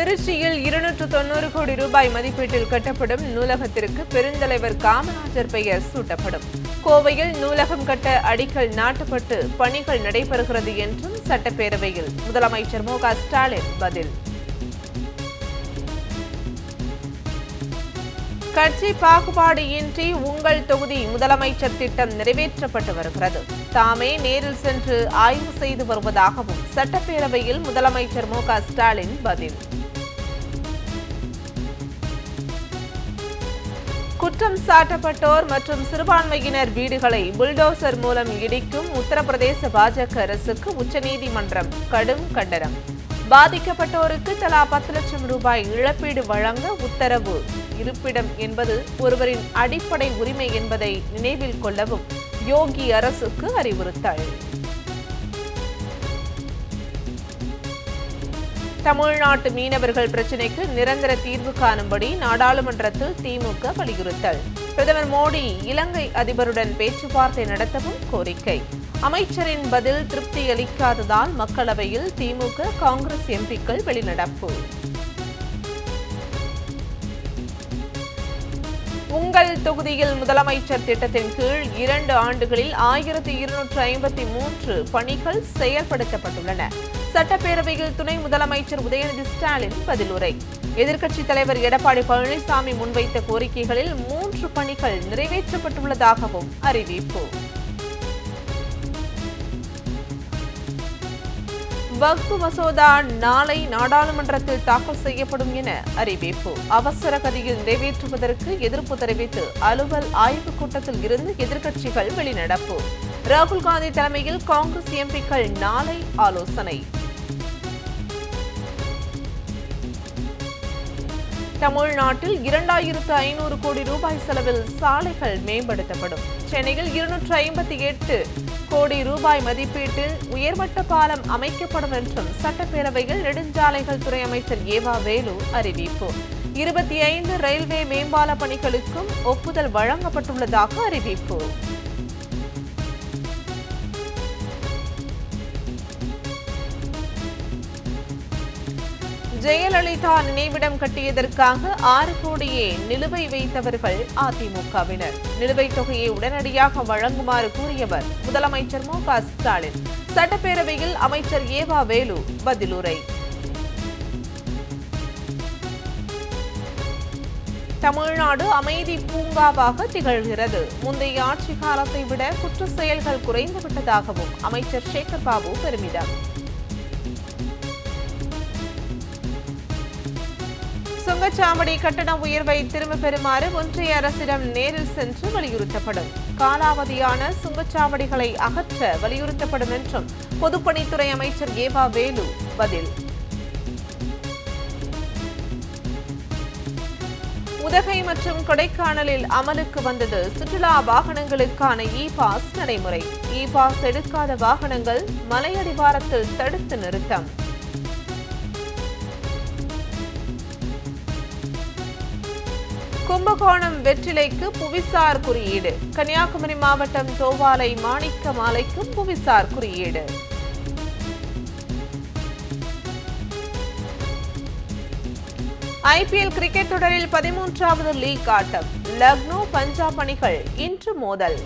திருச்சியில் இருநூற்று தொண்ணூறு கோடி ரூபாய் மதிப்பீட்டில் கட்டப்படும் நூலகத்திற்கு பெருந்தலைவர் காமராஜர் பெயர் சூட்டப்படும். கோவையில் நூலகம் கட்ட அடிக்கல் நாட்டப்பட்டு பணிகள் நடைபெறுகிறது என்றும் சட்டப்பேரவையில் முதலமைச்சர் மு ஸ்டாலின் பதில். கட்சி பாகுபாடு இன்றி உங்கள் தொகுதி முதலமைச்சர் திட்டம் நிறைவேற்றப்பட்டு வருகிறது. தாமே நேரில் சென்று ஆய்வு செய்து வருவதாகவும் சட்டப்பேரவையில் முதலமைச்சர் மு ஸ்டாலின் பதில். குற்றம் சாட்டப்பட்டோர் மற்றும் சிறுபான்மையினர் வீடுகளை புல்டோசர் மூலம் இடிக்கும் உத்தரப்பிரதேச பாஜக அரசுக்கு உச்சநீதிமன்றம் கடும் கண்டனம். பாதிக்கப்பட்டோருக்கு தலா பத்து லட்சம் ரூபாய் இழப்பீடு வழங்க உத்தரவு. இருப்பிடம் என்பது ஒருவரின் அடிப்படை உரிமை என்பதை நினைவில் கொள்ளவும் யோகி அரசுக்கு அறிவுறுத்தல். தமிழ்நாட்டு மீனவர்கள் பிரச்சினைக்கு நிரந்தர தீர்வு காணும்படி நாடாளுமன்றத்தில் திமுக வலியுறுத்தல். பிரதமர் மோடி இலங்கை அதிபருடன் பேச்சுவார்த்தை நடத்தவும் கோரிக்கை. அமைச்சரின் பதில் திருப்தி அளிக்காததால் மக்களவையில் திமுக காங்கிரஸ் எம்பிக்கள் வெளிநடப்பு. உங்கள் தொகுதியில் முதலமைச்சர் திட்டத்தின் கீழ் இரண்டு ஆண்டுகளில் ஆயிரத்தி இருநூற்று ஐம்பத்தி மூன்று பணிகள் செயல்படுத்தப்பட்டுள்ளன. சட்டப்பேரவையில் துணை முதலமைச்சர் உதயநிதி ஸ்டாலின் பதிலுரை. எதிர்க்கட்சித் தலைவர் எடப்பாடி பழனிசாமி முன்வைத்த கோரிக்கைகளில் மூன்று பணிகள் நிறைவேற்றப்பட்டுள்ளதாகவும் அறிவிப்பு. வக்பு மசோதா நாளை நாடாளுமன்றத்தில் தாக்கல் செய்யப்படும் என அறிவிப்பு. அவசர கதியில் நிறைவேற்றுவதற்கு எதிர்ப்பு தெரிவித்து அலுவல் ஆய்வுக் கூட்டத்தில் இருந்து எதிர்க்கட்சிகள் வெளிநடப்பு. ராகுல் காந்தி தலைமையில் காங்கிரஸ் எம்பிக்கள் நாளை ஆலோசனை. தமிழ்நாட்டில் இரண்டாயிரத்து ஐநூறு கோடி ரூபாய் செலவில் சாலைகள் மேம்படுத்தப்படும். சென்னையில் இருநூற்று ஐம்பத்தி எட்டு கோடி ரூபாய் மதிப்பீட்டில் உயர்மட்ட பாலம் அமைக்கப்படும் என்றும் சட்டப்பேரவையில் நெடுஞ்சாலைகள் துறை அமைச்சர் ஏவா வேலு அறிவிப்பு. இருபத்தி ஐந்து ரயில்வே மேம்பால பணிகளுக்கும் ஒப்புதல் வழங்கப்பட்டுள்ளதாக அறிவிப்பு. ஜெயலலிதா நினைவிடம் கட்டியதற்காக ஆறு கோடியே நிலுவை வைத்தவர்கள் அதிமுகவினர். நிலுவைத் தொகையை உடனடியாக வழங்குமாறு கூறியவர் முதலமைச்சர் மு க ஸ்டாலின். சட்டப்பேரவையில் அமைச்சர் ஏவா வேலு பதிலுரை. தமிழ்நாடு அமைதி பூங்காவாக திகழ்கிறது. முந்தைய ஆட்சி காலத்தை விட குற்ற செயல்கள் குறைந்துவிட்டதாகவும் அமைச்சர் சேகர் பாபு பெருமிதம். சுங்கச்சாவடி கட்டண உயர்வை திரும்ப பெறுமாறு ஒன்றிய அரசிடம் நேரில் சென்று வலியுறுத்தப்படும். காலாவதியான சுங்கச்சாவடிகளை அகற்ற வலியுறுத்தப்படும் என்றும் பொதுப்பணித்துறை அமைச்சர் ஏவா வேலு பதில். உதகை மற்றும் கொடைக்கானலில் அமலுக்கு வந்தது சுற்றுலா வாகனங்களுக்கான இ பாஸ் நடைமுறை. இ பாஸ் எடுக்காத வாகனங்கள் மலையடிவாரத்தில் தடுத்து நிறுத்தம். கும்பகோணம் வெற்றிலைக்கு புவிசார் குறியீடு. கன்னியாகுமரி மாவட்டம் தோவாலை மாணிக்க மாலைக்கு புவிசார் குறியீடு. ஐபிஎல் கிரிக்கெட் தொடரில் பதிமூன்றாவது லீக் ஆட்டம். லக்னோ பஞ்சாப் அணிகள் இன்று மோதல்.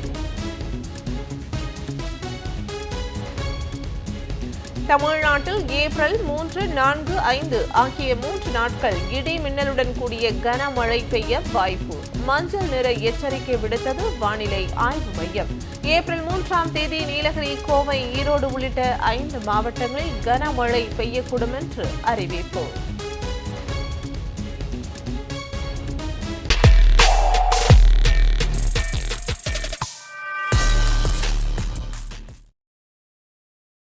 தமிழ்நாட்டில் ஏப்ரல் மூன்று நான்கு ஐந்து ஆகிய மூன்று நாட்கள் இடி மின்னலுடன் கூடிய கனமழை பெய்ய வாய்ப்பு. மஞ்சள் நிற எச்சரிக்கை விடுத்தது வானிலை ஆய்வு மையம். ஏப்ரல் மூன்றாம் தேதி நீலகிரி கோவை ஈரோடு உள்ளிட்ட ஐந்து மாவட்டங்களில் கனமழை பெய்யக்கூடும் என்று அறிவிப்போம்